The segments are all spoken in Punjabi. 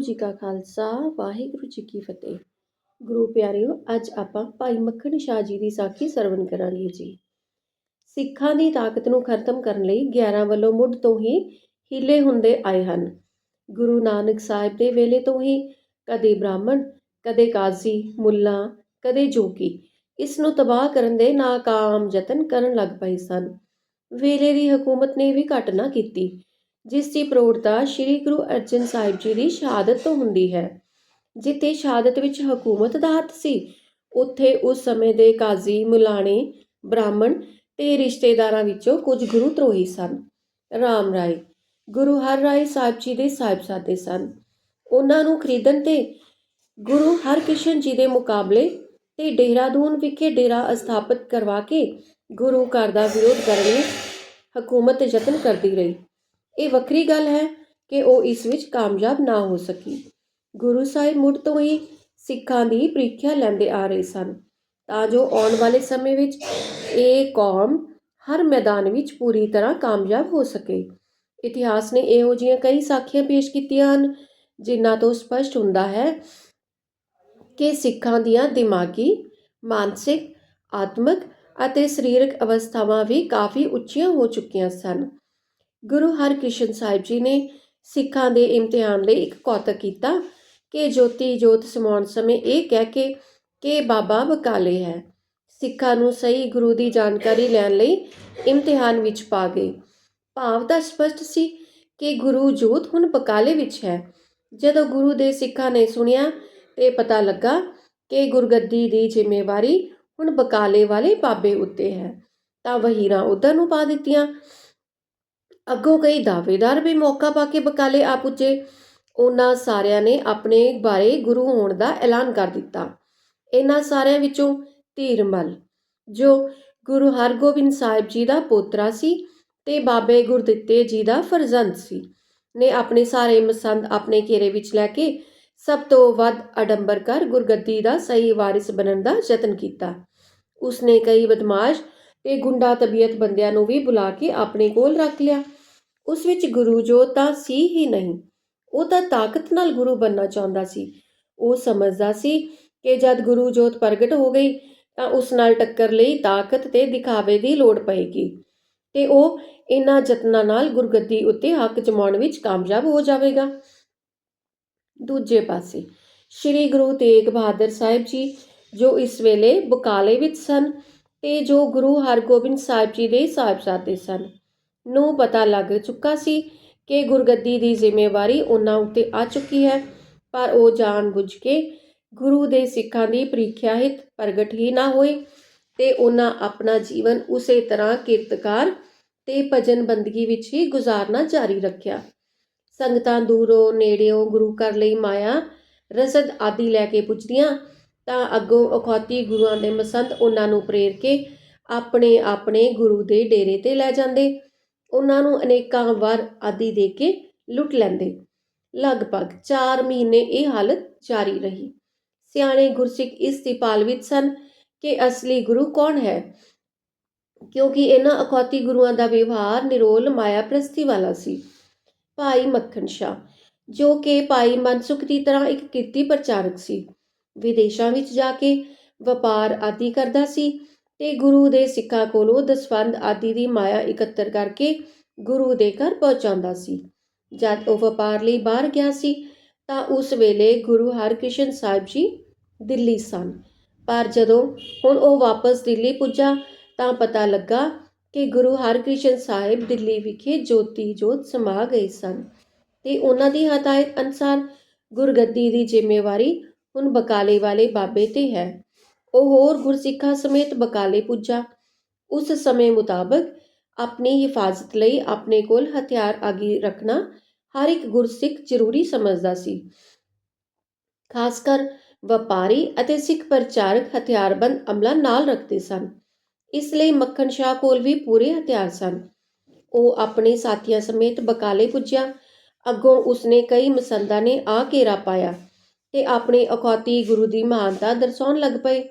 ਜੀ ਕਾ ਖਾਲਸਾ, ਵਾਹਿਗੁਰੂ ਜੀ ਕੀ ਫਤਿਹ। ਗੁਰੂ ਪਿਆਰਿਓ, ਅੱਜ ਆਪਾਂ ਭਾਈ ਮੱਖਣ ਸ਼ਾਹ ਜੀ ਦੀ ਸਾਖੀ ਸਰਵਣ ਕਰਾਂਗੇ ਜੀ। ਸਿੱਖਾਂ ਦੀ ਤਾਕਤ ਨੂੰ ਖਤਮ ਕਰਨ ਲਈ 11 ਵੱਲੋਂ ਮੁੱਢ ਤੋਂ ਹੀ ਹੀਲੇ ਹੁੰਦੇ ਆਏ ਹਨ। ਗੁਰੂ ਨਾਨਕ ਸਾਹਿਬ ਦੇ ਵੇਲੇ ਤੋਂ ਹੀ ਕਦੇ ਬ੍ਰਾਹਮਣ, ਕਦੇ ਕਾਜ਼ੀ, ਮੁੱਲਾ, ਕਦੇ ਜੋਗੀ, ਇਸ ਨੂੰ ਤਬਾਹ ਕਰਨ ਦੇ ਨਾਕਾਮ ਯਤਨ ਕਰਨ ਲੱਗ ਪਏ ਸਨ। ਵੇਲੇ ਦੀ ਹਕੂਮਤ ਨੇ ਵੀ ਘਟਨਾ ਕੀਤੀ। ਜਿਸ ਦੀ ਪ੍ਰੋੜਤਾ ਸ੍ਰੀ ਗੁਰੂ ਅਰਜਨ ਸਾਹਿਬ ਜੀ ਦੀ ਸ਼ਹਾਦਤ ਤੋਂ ਹੁੰਦੀ ਹੈ। ਜਿੱਥੇ ਸ਼ਹਾਦਤ ਵਿੱਚ ਹਕੂਮਤ ਦਾ ਹੱਥ ਸੀ, ਉੱਥੇ ਉਸ ਸਮੇਂ ਦੇ ਕਾਜ਼ੀ ਮੁਲਾਣੇ, ਬ੍ਰਾਹਮਣ ਤੇ ਰਿਸ਼ਤੇਦਾਰਾਂ ਵਿੱਚੋਂ ਕੁਝ ਗੁਰੂ ਧਰੋਹੀ ਸਨ। ਰਾਮ ਰਾਏ, ਗੁਰੂ ਹਰ ਰਾਏ ਸਾਹਿਬ ਜੀ ਦੇ ਸਾਹਿਬਜ਼ਾਦੇ ਸਨ। ਉਹਨਾਂ ਨੂੰ ਖਰੀਦਣ ਤੇ ਗੁਰੂ ਹਰਕ੍ਰਿਸ਼ਨ ਜੀ ਦੇ ਮੁਕਾਬਲੇ ਤੇ ਡੇਰਾਦੂਨ ਵਿਖੇ ਡੇਰਾ ਸਥਾਪਿਤ ਕਰਵਾ ਕੇ ਗੁਰੂ ਘਰ ਦਾ ਵਿਰੋਧ ਕਰਨ ਲਈ ਹਕੂਮਤ ਯਤਨ ਕਰਦੀ ਰਹੀ। ਇਹ ਵੱਖਰੀ ਗੱਲ ਹੈ ਕਿ ਉਹ ਇਸ ਵਿੱਚ ਕਾਮਯਾਬ ਨਾ ਹੋ ਸਕੀ। ਗੁਰੂ ਸਾਹਿਬ ਮੁੱਢ ਤੋਂ ਹੀ ਸਿੱਖਾਂ ਦੀ ਪ੍ਰੀਖਿਆ ਲੈਂਦੇ ਆ ਰਹੇ ਸਨ। ਤਾਂ ਜੋ ਆਉਣ ਵਾਲੇ ਸਮੇਂ ਵਿੱਚ ਇਹ ਕੌਮ ਹਰ ਮੈਦਾਨ ਵਿੱਚ ਪੂਰੀ ਤਰ੍ਹਾਂ ਕਾਮਯਾਬ ਹੋ ਸਕੇ। ਇਤਿਹਾਸ ਨੇ ਇਹੋ ਜਿਹੀਆਂ ਕਈ ਸਾਖੀਆਂ ਪੇਸ਼ ਕੀਤੀਆਂ ਹਨ, ਜਿਨ੍ਹਾਂ ਤੋਂ ਸਪਸ਼ਟ ਹੁੰਦਾ ਹੈ ਕਿ ਸਿੱਖਾਂ ਦੀਆਂ ਦਿਮਾਗੀ, ਮਾਨਸਿਕ, ਆਤਮਿਕ ਅਤੇ ਸਰੀਰਕ ਅਵਸਥਾਵਾਂ ਵੀ ਕਾਫੀ ਉੱਚੀਆਂ ਹੋ ਚੁੱਕੀਆਂ ਸਨ। ਗੁਰੂ ਹਰਕ੍ਰਿਸ਼ਨ ਸਾਹਿਬ ਜੀ ਨੇ ਸਿੱਖਾਂ ਦੇ ਇਮਤਿਹਾਨ ਲਈ ਇੱਕ ਕੌਤਕ ਕੀਤਾ ਕਿ ਜੋਤੀ ਜੋਤ ਸਮਾਉਣ ਸਮੇਂ ਇਹ ਕਹਿ ਕੇ ਕਿ ਬਾਬਾ ਬਕਾਲੇ ਹੈ। ਸਿੱਖਾਂ ਨੂੰ ਸਹੀ ਗੁਰੂ ਦੀ ਜਾਣਕਾਰੀ ਲੈਣ ਲਈ ਇਮਤਿਹਾਨ ਵਿੱਚ ਪਾ ਗਏ। ਭਾਵ ਤਾਂ ਸਪਸ਼ਟ ਸੀ ਕਿ ਗੁਰੂ ਜੋਤ ਹੁਣ ਬਕਾਲੇ ਵਿੱਚ ਹੈ। ਜਦੋਂ ਗੁਰੂ ਦੇ ਸਿੱਖਾਂ ਨੇ ਸੁਣਿਆ ਤੇ ਪਤਾ ਲੱਗਾ ਕਿ ਗੁਰਗੱਦੀ ਦੀ ਜ਼ਿੰਮੇਵਾਰੀ ਹੁਣ ਬਕਾਲੇ ਵਾਲੇ ਬਾਬੇ ਉੱਤੇ ਹੈ, ਤਾਂ ਵਹੀਰਾਂ ਉਧਰ ਨੂੰ ਪਾ ਦਿੱਤੀਆਂ। ਅੱਗੋਂ ਕਈ ਦਾਅਵੇਦਾਰ ਵੀ ਮੌਕਾ ਪਾ ਕੇ ਬਕਾਲੇ ਆ ਪੁੱਜੇ। ਉਹਨਾਂ ਸਾਰਿਆਂ ਨੇ ਆਪਣੇ ਬਾਰੇ ਗੁਰੂ ਹੋਣ ਦਾ ਐਲਾਨ ਕਰ ਦਿੱਤਾ। ਇਹਨਾਂ ਸਾਰਿਆਂ ਵਿੱਚੋਂ ਧੀਰਮਲ ਜੋ ਗੁਰੂ ਹਰਗੋਬਿੰਦ ਸਾਹਿਬ ਜੀ ਦਾ ਪੋਤਰਾ ਸੀ ਤੇ ਬਾਬੇ ਗੁਰਦਿੱਤੇ ਜੀ ਦਾ ਫਰਜ਼ੰਦ ਸੀ, ਨੇ ਆਪਣੇ ਸਾਰੇ ਮਸੰਦ ਆਪਣੇ ਘੇਰੇ ਵਿੱਚ ਲੈ ਕੇ ਸਭ ਤੋਂ ਵੱਧ ਅਡੰਬਰ ਕਰ ਗੁਰਗੱਦੀ ਦਾ ਸਹੀ ਵਾਰਿਸ ਬਣਨ ਦਾ ਯਤਨ ਕੀਤਾ। ਉਸਨੇ ਕਈ ਬਦਮਾਸ਼ ਤੇ ਗੁੰਡਾ ਤਬੀਅਤ ਬੰਦਿਆਂ ਨੂੰ ਵੀ ਬੁਲਾ ਕੇ ਆਪਣੇ ਕੋਲ ਰੱਖ ਲਿਆ। ਉਸ ਵਿੱਚ ਗੁਰੂ ਜੋ ਤਾਂ ਸੀ ਹੀ ਨਹੀਂ, ਉਹ ਤਾਂ ਤਾਕਤ ਨਾਲ ਗੁਰੂ ਬੰਨਣਾ ਚਾਹੁੰਦਾ ਸੀ। ਉਹ ਸਮਝਦਾ ਸੀ ਕਿ ਜਦ ਗੁਰੂ ਜੋਤ ਪ੍ਰਗਟ ਹੋ ਗਈ, ਤਾਂ ਉਸ ਨਾਲ ਟੱਕਰ ਲਈ ਤਾਕਤ ਤੇ ਦਿਖਾਵੇ ਦੀ ਲੋੜ ਪਏਗੀ ਤੇ ਉਹ ਇਹਨਾਂ ਯਤਨਾਂ ਨਾਲ ਗੁਰਗੱਦੀ ਉੱਤੇ ਹੱਕ ਜਮਾਉਣ ਵਿੱਚ ਕਾਮਯਾਬ ਹੋ ਜਾਵੇਗਾ। ਦੂਜੇ ਪਾਸੇ, ਸ੍ਰੀ ਗੁਰੂ ਤੇਗ ਬਹਾਦਰ ਸਾਹਿਬ ਜੀ ਜੋ ਇਸ ਵੇਲੇ ਬਕਾਲੇ ਵਿੱਚ ਸਨ ਤੇ ਜੋ ਗੁਰੂ ਹਰਗੋਬਿੰਦ ਸਾਹਿਬ ਜੀ ਦੇ ਸਾਹਿਬਜ਼ਾਦੇ ਸਨ। ਨੂੰ ਪਤਾ ਲੱਗ ਚੁੱਕਾ ਸੀ ਕਿ ਗੁਰਗੱਦੀ ਦੀ ਜ਼ਿੰਮੇਵਾਰੀ ਉਹਨਾਂ ਉੱਤੇ ਆ ਚੁੱਕੀ ਹੈ, ਪਰ ਉਹ ਜਾਣ ਬੁੱਝ ਕੇ ਗੁਰੂ ਦੇ ਸਿੱਖਾਂ ਦੀ ਪ੍ਰੀਖਿਆ ਹਿਤ ਪ੍ਰਗਟ ਹੀ ਨਾ ਹੋਏ ਤੇ ਉਹਨਾਂ ਆਪਣਾ ਜੀਵਨ ਉਸੇ ਤਰ੍ਹਾਂ ਕੀਰਤਕਾਰ ਤੇ ਭਜਨ ਬੰਦਗੀ ਵਿੱਚ ਹੀ ਗੁਜ਼ਾਰਨਾ ਜਾਰੀ ਰੱਖਿਆ। ਸੰਗਤਾਂ ਦੂਰੋਂ ਨੇੜਿਓਂ ਗੁਰੂ ਘਰ ਲਈ ਮਾਇਆ, ਰਸਦ ਆਦਿ ਲੈ ਕੇ ਪੁੱਜਦੀਆਂ ਤਾਂ ਅੱਗੋਂ ਅਖੌਤੀ ਗੁਰੂਆਂ ਦੇ ਮਸੰਦ ਉਹਨਾਂ ਨੂੰ ਪ੍ਰੇਰ ਕੇ ਆਪਣੇ ਆਪਣੇ ਗੁਰੂ ਦੇ ਡੇਰੇ ਤੇ ਲੈ ਜਾਂਦੇ। ਉਹਨਾਂ ਨੂੰ ਅਨੇਕਾਂ ਵਾਰ ਆਦਿ ਦੇ ਕੇ ਲੁੱਟ ਲੈਂਦੇ। ਲਗਭਗ 4 ਮਹੀਨੇ ਇਹ ਹਾਲਤ ਜਾਰੀ ਰਹੀ। ਸਿਆਣੇ ਗੁਰਸਿੱਖ ਇਸ ਦੀ ਪਾਲ ਵਿੱਚ ਸਨ ਕਿ ਅਸਲੀ ਗੁਰੂ ਕੌਣ ਹੈ, ਕਿਉਂਕਿ ਇਹਨਾਂ ਅਖੌਤੀ ਗੁਰੂਆਂ ਦਾ ਵਿਵਹਾਰ ਨਿਰੋਲ ਮਾਇਆ ਪ੍ਰਸਤੀ ਵਾਲਾ ਸੀ। ਭਾਈ ਮੱਖਣ ਸ਼ਾਹ, ਜੋ ਕਿ ਭਾਈ ਮਨਸੁਖ ਦੀ ਤਰ੍ਹਾਂ ਇੱਕ ਕੀਰਤੀ ਪ੍ਰਚਾਰਕ ਸੀ। ਵਿਦੇਸ਼ਾਂ ਵਿੱਚ ਜਾ ਕੇ ਵਪਾਰ ਆਦਿ ਕਰਦਾ ਸੀ ਤੇ ਗੁਰੂ ਦੇ ਸਿੱਖਾਂ ਕੋਲੋਂ ਦਸਵੰਦ ਆਦਿ ਦੀ ਮਾਇਆ ਇਕੱਤਰ ਕਰਕੇ ਗੁਰੂ ਦੇ ਘਰ ਪਹੁੰਚਾਉਂਦਾ ਸੀ। ਜਦ ਉਹ ਵਪਾਰ ਲਈ ਬਾਹਰ ਗਿਆ ਸੀ, ਤਾਂ ਉਸ ਵੇਲੇ ਗੁਰੂ ਹਰਕ੍ਰਿਸ਼ਨ ਸਾਹਿਬ ਜੀ ਦਿੱਲੀ ਸਨ। ਪਰ ਜਦੋਂ ਹੁਣ ਉਹ ਵਾਪਸ ਦਿੱਲੀ ਪੁੱਜਾ, ਤਾਂ ਪਤਾ ਲੱਗਾ ਕਿ ਗੁਰੂ ਹਰਕ੍ਰਿਸ਼ਨ ਸਾਹਿਬ ਦਿੱਲੀ ਵਿਖੇ ਜੋਤੀ ਜੋਤ ਸਮਾ ਗਏ ਸਨ ਤੇ ਉਹਨਾਂ ਦੀ ਹਦਾਇਤ ਅਨਸਾਰ ਗੁਰਗੱਦੀ ਦੀ ਜ਼ਿੰਮੇਵਾਰੀ ਹੁਣ ਬਕਾਲੇ ਵਾਲੇ ਬਾਬੇ ਤੇ ਹੈ ਉਹ ਹੋਰ ਗੁਰਸਿੱਖਾਂ ਸਮੇਤ ਬਕਾਲੇ ਪੁੱਜਾ ਉਸ ਸਮੇਂ ਮੁਤਾਬਕ ਆਪਣੀ ਹਿਫਾਜ਼ਤ ਲਈ ਆਪਣੇ ਕੋਲ ਹਥਿਆਰ ਆਗੀ ਰੱਖਣਾ ਹਰ ਇੱਕ ਗੁਰਸਿੱਖ ਜ਼ਰੂਰੀ ਸਮਝਦਾ ਸੀ ਖਾਸ ਕਰ ਵਪਾਰੀ ਅਤੇ ਸਿੱਖ ਪ੍ਰਚਾਰਕ ਹਥਿਆਰਬੰਦ ਅਮਲਾ ਨਾਲ ਰੱਖਦੇ ਸਨ ਇਸ ਲਈ ਮੱਖਣ ਸ਼ਾਹ ਕੋਲ ਵੀ ਪੂਰੇ ਹਥਿਆਰ ਸਨ ਉਹ ਆਪਣੇ ਸਾਥੀਆਂ ਸਮੇਤ ਬਕਾਲੇ ਪੁੱਜਿਆ ਅੱਗੋਂ ਉਸਨੇ ਕਈ ਮਸੰਦਾਂ ਨੇ ਆ ਘੇਰਾ ਪਾਇਆ ਤੇ ਆਪਣੇ ਅਖੌਤੀ ਗੁਰੂ ਦੀ ਮਹਾਨਤਾ ਦਰਸਾਉਣ ਲੱਗ ਪਏ।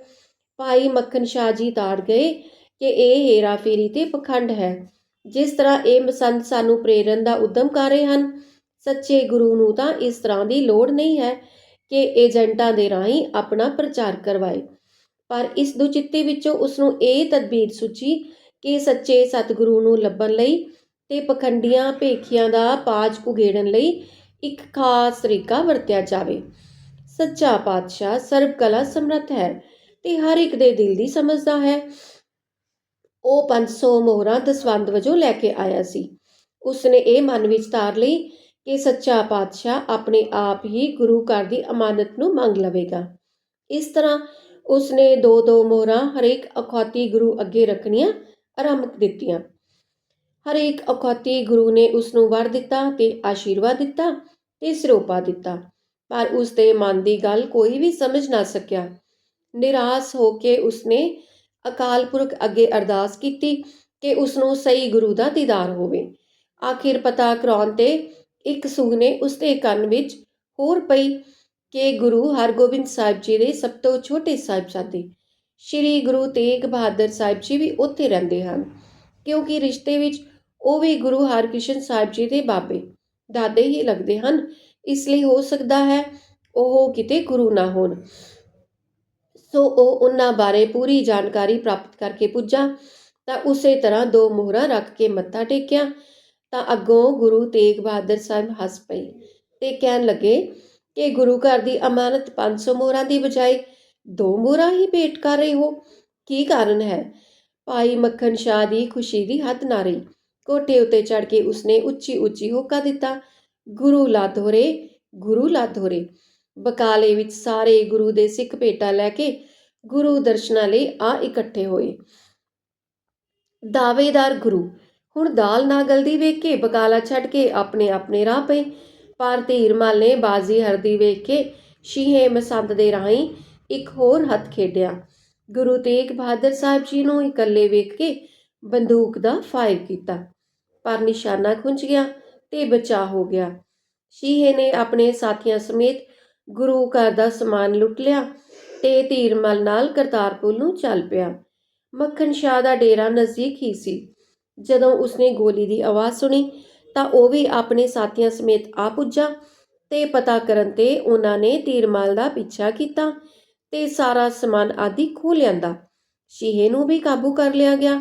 ਭਾਈ ਮੱਖਣ ਸ਼ਾਹ ਜੀ ਤਾੜ ਗਏ ਕਿ ਇਹ ਹੇਰਾ ਫੇਰੀ ਤੇ ਪਖੰਡ ਹੈ। ਜਿਸ ਤਰ੍ਹਾਂ ਇਹ ਮਸੰਦ ਸਾਨੂੰ ਪ੍ਰੇਰਨ ਦਾ ਉਦਮ ਕਰ ਰਹੇ ਹਨ, ਸੱਚੇ ਗੁਰੂ ਨੂੰ ਤਾਂ ਇਸ ਤਰ੍ਹਾਂ ਦੀ ਲੋੜ ਨਹੀਂ ਹੈ ਕਿ ਏਜੰਟਾਂ ਦੇ ਰਾਹੀਂ ਆਪਣਾ ਪ੍ਰਚਾਰ ਕਰਵਾਏ। ਪਰ ਇਸ ਦੁਚਿੱਤੀ ਵਿੱਚੋਂ ਉਸ ਨੂੰ ਇਹ ਤਦਬੀਰ ਸੁੱਝੀ ਕਿ ਸੱਚੇ ਸਤਿਗੁਰੂ ਨੂੰ ਲੱਭਣ ਲਈ ਤੇ ਪਖੰਡੀਆਂ ਭੇਖੀਆਂ ਦਾ ਪਾਜ ਉਗੇੜਨ ਲਈ ਇੱਕ ਖਾਸ ਤਰੀਕਾ ਵਰਤਿਆ ਜਾਵੇ। ਸੱਚਾ ਪਾਤਸ਼ਾਹ ਸਰਬ ਕਲਾ ਸਮਰੱਥ ਹੈ ਤੇ ਹਰ ਇੱਕ ਦੇ ਦਿਲ ਦੀ ਸਮਝਦਾ ਹੈ। ਉਹ 500 ਮੋਹਰਾਂ ਦਸਵੰਦ ਵਜੋਂ ਲੈ ਕੇ ਆਇਆ ਸੀ। ਉਸਨੇ ਇਹ ਮਨ ਵਿੱਚ ਧਾਰ ਲਈ ਕਿ ਸੱਚਾ ਪਾਤਸ਼ਾਹ ਆਪਣੇ ਆਪ ਹੀ ਗੁਰੂ ਘਰ ਦੀ ਅਮਾਨਤ ਨੂੰ ਮੰਗ ਲਵੇਗਾ। ਇਸ ਤਰ੍ਹਾਂ ਉਸਨੇ ਦੋ ਦੋ ਮੋਹਰਾਂ ਹਰੇਕ ਅਖੌਤੀ ਗੁਰੂ ਅੱਗੇ ਰੱਖਣੀਆਂ ਆਰੰਭ ਦਿੱਤੀਆਂ। ਹਰੇਕ ਅਖੌਤੀ ਗੁਰੂ ਨੇ ਉਸ ਨੂੰ ਵਰ ਦਿੱਤਾ ਤੇ ਆਸ਼ੀਰਵਾਦ ਦਿੱਤਾ ਤੇ ਸਰੋਪਾ ਦਿੱਤਾ। ਪਰ ਉਸ ਦੇ ਮਨ ਦੀ ਗੱਲ ਕੋਈ ਵੀ ਸਮਝ ਨਾ ਸਕਿਆ। ਨਿਰਾਸ਼ ਹੋ ਕੇ ਉਸਨੇ ਅਕਾਲ ਪੁਰਖ ਅੱਗੇ ਅਰਦਾਸ ਕੀਤੀ ਕਿ ਉਸ ਨੂੰ ਸਹੀ ਗੁਰੂ ਦਾ ਦੀਦਾਰ ਹੋਵੇ। ਆਖਿਰ ਪਤਾ ਕਰਾਉਣ ਤੇ ਇੱਕ ਸੂਹ ਨੇ ਉਸਦੇ ਕੰਨ ਵਿੱਚ ਹੋਰ ਪਈ ਕਿ ਗੁਰੂ ਹਰਗੋਬਿੰਦ ਸਾਹਿਬ ਜੀ ਦੇ ਸਭ ਤੋਂ ਛੋਟੇ ਸਾਹਿਬਜ਼ਾਦੇ, ਸ਼੍ਰੀ ਗੁਰੂ ਤੇਗ ਬਹਾਦਰ ਸਾਹਿਬ ਜੀ ਵੀ ਉੱਥੇ ਰਹਿੰਦੇ ਹਨ, ਕਿਉਂਕਿ ਰਿਸ਼ਤੇ ਵਿੱਚ ਉਹ ਵੀ ਗੁਰੂ ਹਰਕ੍ਰਿਸ਼ਨ ਸਾਹਿਬ ਜੀ ਦੇ ਬਾਬੇ। ਦਾਦੇ ਹੀ ਲੱਗਦੇ ਹਨ ਇਸ ਲਈ ਹੋ ਸਕਦਾ ਹੈ ਉਹ ਕਿਤੇ ਗੁਰੂ ਨਾ ਹੋਣ। ਸੋ ਉਹ ਉਹਨਾਂ ਬਾਰੇ ਪੂਰੀ ਜਾਣਕਾਰੀ ਪ੍ਰਾਪਤ ਕਰਕੇ ਪੁੱਜਾ ਤਾਂ ਉਸੇ ਤਰ੍ਹਾਂ ਦੋ ਮੋਹਰਾਂ ਰੱਖ ਕੇ ਮੱਥਾ ਟੇਕਿਆ ਤਾਂ ਅੱਗੋਂ ਗੁਰੂ ਤੇਗ ਬਹਾਦਰ ਸਾਹਿਬ ਹੱਸ ਪਏ ਤੇ ਕਹਿਣ ਲੱਗੇ ਕਿ ਗੁਰੂ ਘਰ ਦੀ ਅਮਾਨਤ 500 ਮੋਹਰਾਂ ਦੀ ਬਜਾਏ ਦੋ ਮੋਹਰਾਂ ਹੀ ਭੇਟ ਕਰ ਰਹੇ ਹੋ। ਕੀ ਕਾਰਨ ਹੈ? ਭਾਈ ਮੱਖਣ ਸ਼ਾਹ ਦੀ ਖੁਸ਼ੀ ਦੀ ਹੱਦ ਨਾ ਰਹੀ। ਕੋਟੇ ਉੱਤੇ ਚੜ ਕੇ ਉਸਨੇ ਉੱਚੀ ਉੱਚੀ ਹੋਕਾ ਦਿੱਤਾ। ਗੁਰੂ ਲਾਧੋਰੇ ਗੁਰੂ ਲਾਧੋਰੇ ਬਕਾਲੇ ਵਿੱਚ ਸਾਰੇ ਗੁਰੂ ਦੇ ਸਿੱਖ ਭੇਟਾ ਲੈ ਕੇ ਗੁਰੂ ਦਰਸ਼ਨਾਂ ਲਈ ਆ ਇਕੱਠੇ ਹੋਏ। ਦਾਵੇਦਾਰ ਗੁਰੂ, ਹੁਣ ਦਾਲ ਨਾ ਗਲਦੀ ਵੇਖ ਕੇ ਬਕਾਲਾ ਛੱਡ ਕੇ ਆਪਣੇ ਆਪਣੇ ਰਾਹ ਪਏ। ਪਰ ਧੀਰਮਲ ਨੇ ਬਾਜ਼ੀ ਹਰਦੀ ਵੇਖ ਕੇ ਸ਼ੀਹੇ ਮਸੰਦ ਦੇ ਰਾਹੀਂ ਇੱਕ ਹੋਰ ਹੱਥ ਖੇਡਿਆ। ਗੁਰੂ ਤੇਗ ਬਹਾਦਰ ਸਾਹਿਬ ਜੀ ਨੂੰ ਇਕੱਲੇ ਵੇਖ ਕੇ ਬੰਦੂਕ ਦਾ ਫਾਇਰ ਕੀਤਾ। ਪਰ ਨਿਸ਼ਾਨਾ ਖੁੰਝ ਗਿਆ। ਤੇ ਬਚਾ ਹੋ ਗਿਆ। ਸ਼ੀਹੇ ਨੇ ਆਪਣੇ ਸਾਥੀਆਂ ਸਮੇਤ ਗੁਰੂ ਘਰ ਦਾ ਸਮਾਨ ਲੁੱਟ ਲਿਆ ਤੇ ਧੀਰਮਲ ਨਾਲ ਕਰਤਾਰਪੁਰ ਨੂੰ ਚੱਲ ਪਿਆ। ਮੱਖਣ ਸ਼ਾਹ ਦਾ ਡੇਰਾ ਨਜ਼ਦੀਕ ਹੀ ਸੀ। ਜਦੋਂ ਉਸਨੇ ਗੋਲੀ ਦੀ ਆਵਾਜ਼ ਸੁਣੀ ਤਾਂ ਉਹ ਵੀ ਆਪਣੇ ਸਾਥੀਆਂ ਸਮੇਤ ਆ ਪੁੱਜਾ ਤੇ ਪਤਾ ਕਰਨ ਤੇ ਉਹਨਾਂ ਨੇ ਧੀਰਮਲ ਦਾ ਪਿੱਛਾ ਕੀਤਾ ਤੇ ਸਾਰਾ ਸਮਾਨ ਆਦਿ ਖੋਹ ਲਿਆਂਦਾ। ਸ਼ੀਹੇ ਨੂੰ ਵੀ ਕਾਬੂ ਕਰ ਲਿਆ ਗਿਆ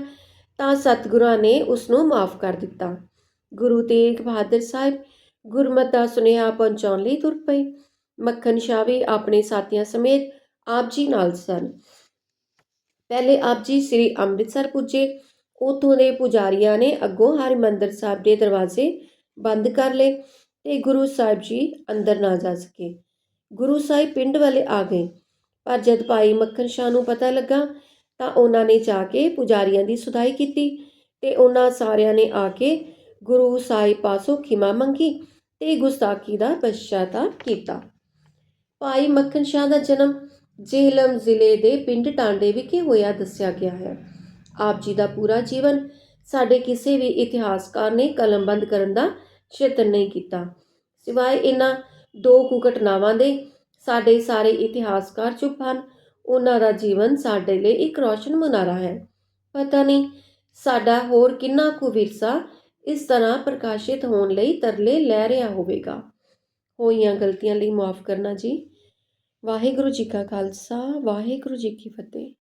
ਤਾਂ ਸਤਿਗੁਰਾਂ ਨੇ ਉਸ ਨੂੰ ਮਾਫ ਕਰ ਦਿੱਤਾ। ਗੁਰੂ ਤੇਗ ਬਹਾਦਰ ਸਾਹਿਬ ਗੁਰਮਤ ਦਾ ਸੁਨੇਹਾ ਪਹੁੰਚਾਉਣ ਲਈ ਤੁਰ ਪਏ। ਮੱਖਣ ਸ਼ਾਹ ਵੀ ਆਪਣੇ ਸਾਥੀਆਂ ਸਮੇਤ ਆਪ ਜੀ ਨਾਲ ਸਨ। ਪਹਿਲੇ ਆਪ ਜੀ ਸ੍ਰੀ ਅੰਮ੍ਰਿਤਸਰ ਪੁੱਜੇ। ਉਥੋਂ ਦੇ ਪੁਜਾਰੀਆਂ ਨੇ ਅੱਗੋਂ ਹਰਿਮੰਦਰ ਸਾਹਿਬ ਦੇ ਦਰਵਾਜ਼ੇ ਬੰਦ ਕਰ ਲਏ ਤੇ ਗੁਰੂ ਸਾਹਿਬ ਜੀ ਅੰਦਰ ਨਾ ਜਾ ਸਕੇ। ਗੁਰੂ ਸਾਹਿਬ ਪਿੰਡ ਵਾਲੇ ਆ ਗਏ। ਪਰ ਜਦ ਭਾਈ ਮੱਖਣ ਸ਼ਾਹ ਨੂੰ ਪਤਾ ਲੱਗਾ ਤਾਂ ਉਹਨਾਂ ਨੇ ਜਾ ਕੇ ਪੁਜਾਰੀਆਂ ਦੀ ਸੁਧਾਈ ਕੀਤੀ ਤੇ ਉਹਨਾਂ ਸਾਰਿਆਂ ਨੇ ਆ ਕੇ ਗੁਰੂ ਸਾਹਿਬ ਪਾਸੋਂ ਖਿਮਾ ਮੰਗੀ ਤੇ ਗੁਸਤਾਖੀ ਦਾ ਪਛਤਾਪ ਕੀਤਾ। ਭਾਈ ਮੱਖਣ ਸ਼ਾਹ ਦਾ ਜਨਮ ਜੇਹਲਮ ਜ਼ਿਲ੍ਹੇ ਦੇ ਪਿੰਡ ਟਾਂਡੇ ਵਿਖੇ ਹੋਇਆ ਦੱਸਿਆ ਗਿਆ ਹੈ। ਆਪ ਜੀ ਦਾ ਪੂਰਾ ਜੀਵਨ ਸਾਡੇ ਕਿਸੇ ਵੀ ਇਤਿਹਾਸਕਾਰ ਨੇ ਕਲਮਬੰਦ ਕਰਨ ਦਾ ਯਤਨ ਨਹੀਂ ਕੀਤਾ। ਸਿਵਾਏ ਇਹਨਾਂ ਦੋ ਕੁ ਘਟਨਾਵਾਂ ਦੇ ਸਾਡੇ ਸਾਰੇ ਇਤਿਹਾਸਕਾਰ ਚੁੱਪ ਹਨ। ਉਹਨਾਂ ਦਾ ਜੀਵਨ ਸਾਡੇ ਲਈ ਇੱਕ ਰੌਸ਼ਨ ਮੁਨਾਰਾ ਹੈ। ਪਤਾ ਨਹੀਂ ਸਾਡਾ ਹੋਰ ਕਿੰਨਾ ਕੁ ਵਿਰਸਾ ਇਸ ਤਰ੍ਹਾਂ ਪ੍ਰਕਾਸ਼ਿਤ ਹੋਣ ਲਈ ਤਰਲੇ ਲੈ ਰਿਹਾ ਹੋਵੇਗਾ। ਹੋਈਆਂ ਗਲਤੀਆਂ ਲਈ ਮਾਫ ਕਰਨਾ ਜੀ। ਵਾਹਿਗੁਰੂ ਜੀ ਕਾ ਖਾਲਸਾ, ਵਾਹਿਗੁਰੂ ਜੀ ਕੀ ਫਤਿਹ।